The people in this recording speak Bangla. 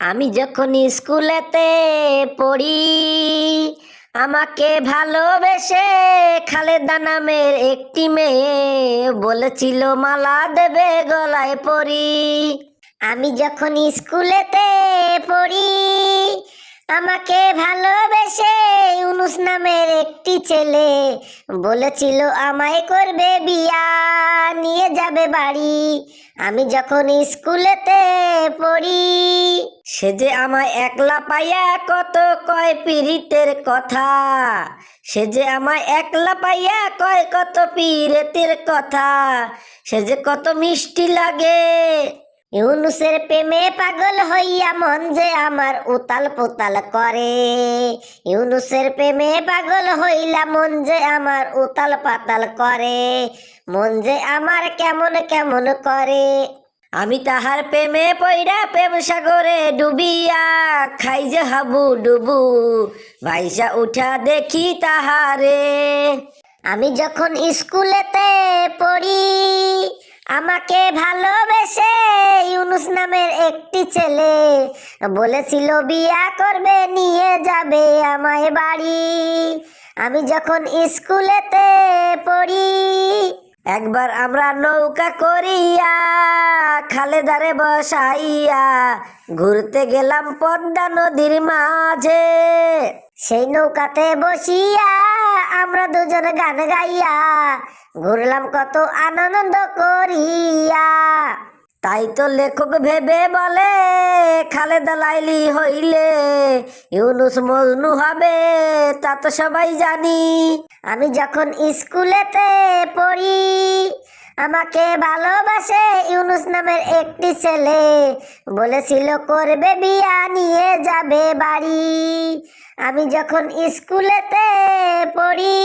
আমি যখন স্কুলেতে পড়ি, আমাকে ভালোবেসে খালেদা নামের একটি মেয়ে বলেছিল, মালা দেবে গলায় পরি। আমি যখন স্কুলেতে পড়ি, আমাকে ভালোবেসে ইউনুস নামের একটি ছেলে বলেছিল, আমায় করবে বিয়া। নিয়ে যাবে বাড়ি। আমি যখন স্কুলেতে পড়ি, সে যে আমায় একলা পাইয়া কত কয় পীড়িতের কথা। সে যে আমায় একলা পাইয়া কয় কত পীড়িতের কথা। সে যে কত মিষ্টি লাগে ইউনুসের প্রেমে পাগল হইয়া মন যে আমার উতাল পোতাল করে। ইউনুসের প্রেমে পাগল হইলা মন যে আমার উতাল পাতাল করে। মন যে আমার কেমন কেমন করে। আমি তাহার প্রেমে পইরা প্রেম সাগরে ডুবিয়া খাই যে হাবু ডুবু, ভাইসা উঠা দেখি তাহারে। আমি যখন স্কুলেতে আমাকে ভালোবেসে ইউনুস নামের একটি ছেলে বলেছিল, বিয়া করবে, নিয়ে যাবে আমায় বাড়ি। আমি যখন স্কুলেতে পড়ি, একবার আমরা নৌকা করিয়া খালে খালেদারে বসাইয়া ঘুরতে গেলাম পদ্মা নদীর মাঝে। সেই নৌকাতে বসিয়া আমরা দুজনে গান গাইয়া ঘুরলাম কত আনন্দ করিয়া। তাই তো লেখক ভেবে বলে, খালেদা লাইলি হইলে ইউনুস মজনু হবে, তা তো সবাই জানি। আমি যখন স্কুলেতে পড়ি আমাকে ভালোবাসে ইউনুস নামের একটি ছেলে। বলেছিল, করবে বিয়া, নিয়ে যাবে বাড়ি। আমি যখন স্কুলেতে পড়ি